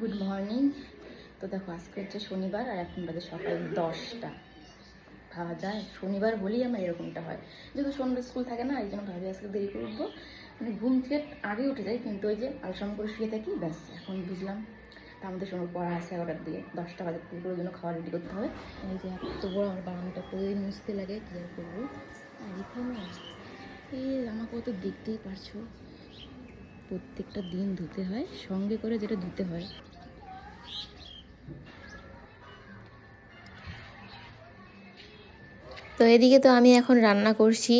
Good morning তো দেখো, আজকে হচ্ছে শনিবার আর এখন বাজে সকাল দশটা। ভাবা যায়? শনিবার হলেই আমার এরকমটা হয়। যেহেতু শনিবার স্কুল থাকে না, এই জন্য ভাবি আজকে দেরি করে উঠবো। মানে ঘুম থেকে আগে উঠে যাই, কিন্তু ওই যে আলসাম করে শুয়ে থাকি, ব্যাস, এখন বুঝলাম। তা আমাদের সময় পড়া আছে এগারোটার দিকে। দশটা বাজে পুরো জন্য খাওয়া রেডি করতে হবে। এই যে এত বড় আমার বাগানটা প্রতিদিন মুছতে লাগে, কী আর করব? আর এখানে এই জামা কত দেখতেই পারছ। প্রত্যেকটা দিন ধুতে হয় সঙ্গে করে যেটা ধুতে হয়। তো এদিকে তো আমি এখন রান্না করছি,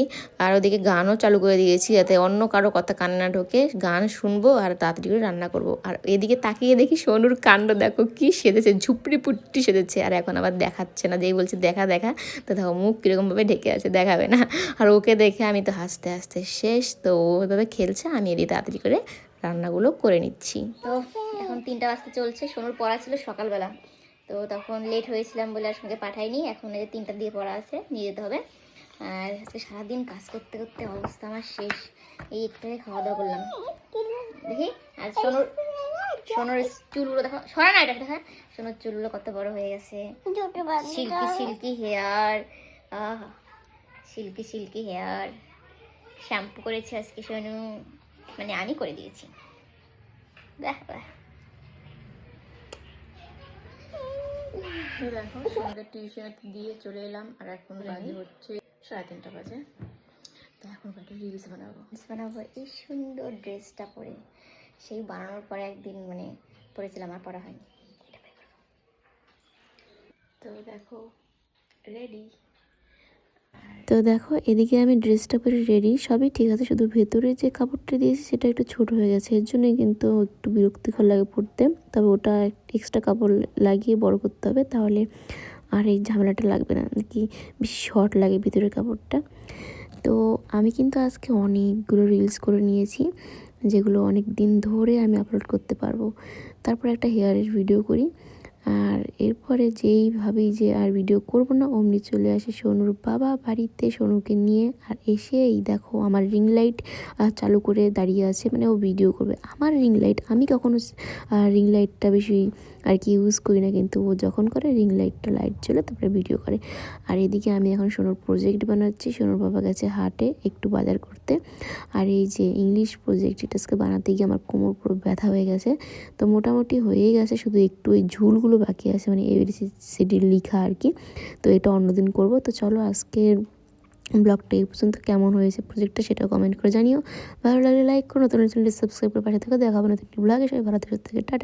আর ওদিকে গানও চালু করে দিয়েছি যাতে অন্য কারও কথা কানে না ঢোকে। গান শুনব আর তাড়াতাড়ি করে রান্না করব। আর এদিকে তাকিয়ে দেখি সোনুর কাণ্ড, দেখো কি সেজেছে, ঝুপড়ি পুট্টি সেজেছে। আর এখন আবার দেখাচ্ছে না, যেই বলছে দেখা দেখা, তো দেখো মুখ কীরকমভাবে ঢেকে আছে, দেখাবে না। আর ওকে দেখে আমি তো হাসতে হাসতে শেষ। তো ও ওইভাবে খেলছে, আমি এদিকে তাড়াতাড়ি করে রান্নাগুলো করে নিচ্ছি। তো এখন তিনটা বাজতে চলছে, সোনুর পড়া ছিল সকালবেলা। তো তখন লেট হয়েছিলাম বলে আর সঙ্গে পাঠাইনি। এখন এই যে তিনটার দিয়ে পড়া আছে নিয়ে যেতে হবে। আর আজকে সারাদিন কাজ করতে করতে অবস্থা আমার শেষ। এই একটাই খাওয়া দাওয়া করলাম। দেখি আর সোনুর সোনুর চুলগুলো দেখো সরা না এটা দেখা সোনুর চুলগুলো কত বড় হয়ে গেছে। Silky silky hair. Ah silky silky hair. Shampoo করেছে আজকে সোনু। মানে আমি করে দিয়েছি। বাহ বাহ। তো দেখো সঙ্গে টিউশন দিয়ে চলে এলাম আর এখন বাজে হচ্ছে সাড়ে তিনটা বাজে। তো এখন কয়েকটা রিলস বানাবো। রিলস বানাবো এই সুন্দর ড্রেসটা পরে। সেই বানানোর পরে একদিন মানে পরেছিলাম আর পরা হয়নি। তো দেখো রেডি তো দেখো, এদিকে আমি ড্রেসটা পরে রেডি সবই ঠিক আছে, শুধু ভেতরে যে কাপড়টা দিয়েছি সেটা একটু ছোট হয়ে গেছে। এর জন্যই কিন্তু একটু বিরক্তিকর লাগে পড়তে তবে ওটা এক্সট্রা কাপড় লাগিয়ে বড় করতে হবে, তাহলে আর এই ঝামেলাটা লাগবে না। কি বেশি শর্ট লাগে ভিতরের কাপড়টা। তো আমি কিন্তু আজকে অনেকগুলো রিলস করে নিয়েছি, যেগুলো অনেক দিন ধরে আমি আপলোড করতে পারব। তারপর একটা হেয়ারের ভিডিও করি। আর এরপরে যেই ভাবি যে আর ভিডিও করব না, অমনি চলে আসে সোনুর বাবা বাড়িতে সোনুকে নিয়ে আর এসে এই দেখো আমার রিং লাইট চালু করে দাঁড়িয়ে আছে মানে ও ভিডিও করবে। আমার রিং লাইট আমি কখনো রিং লাইটটা বেশি আর কি ইউজ করি না, কিন্তু ও যখন করে রিং লাইটটা লাইট জ্বলে তারপরে ভিডিও করে। আর এদিকে আমি এখন সোনুর প্রজেক্ট বানাচ্ছি, সোনুর বাবা গেছে হাটে একটু বাজার করতে। আর এই যে ইংলিশ প্রজেক্ট এটা আজকে বানাতে গিয়ে আমার কোমর পুরো ব্যথা হয়ে গেছে। তো মোটামুটি হয়েই গেছে, শুধু একটু ওই ঝুলগুলো বাকি আছে মানে এবিসিডি লিখা আর কি। তো এটা অন্যদিন করব। তো চলো আজকের ব্লগটা এই পর্যন্ত। কেমন হয়েছে প্রজেক্টটা সেটা কমেন্ট করে জানিও। ভালো লাগলে লাইক করো, নতুন চ্যানেলটি সাবস্ক্রাইব করে পাশে থেকে। দেখাবো নতুন ব্লগে সবাই ভালো থেকে। টাটা।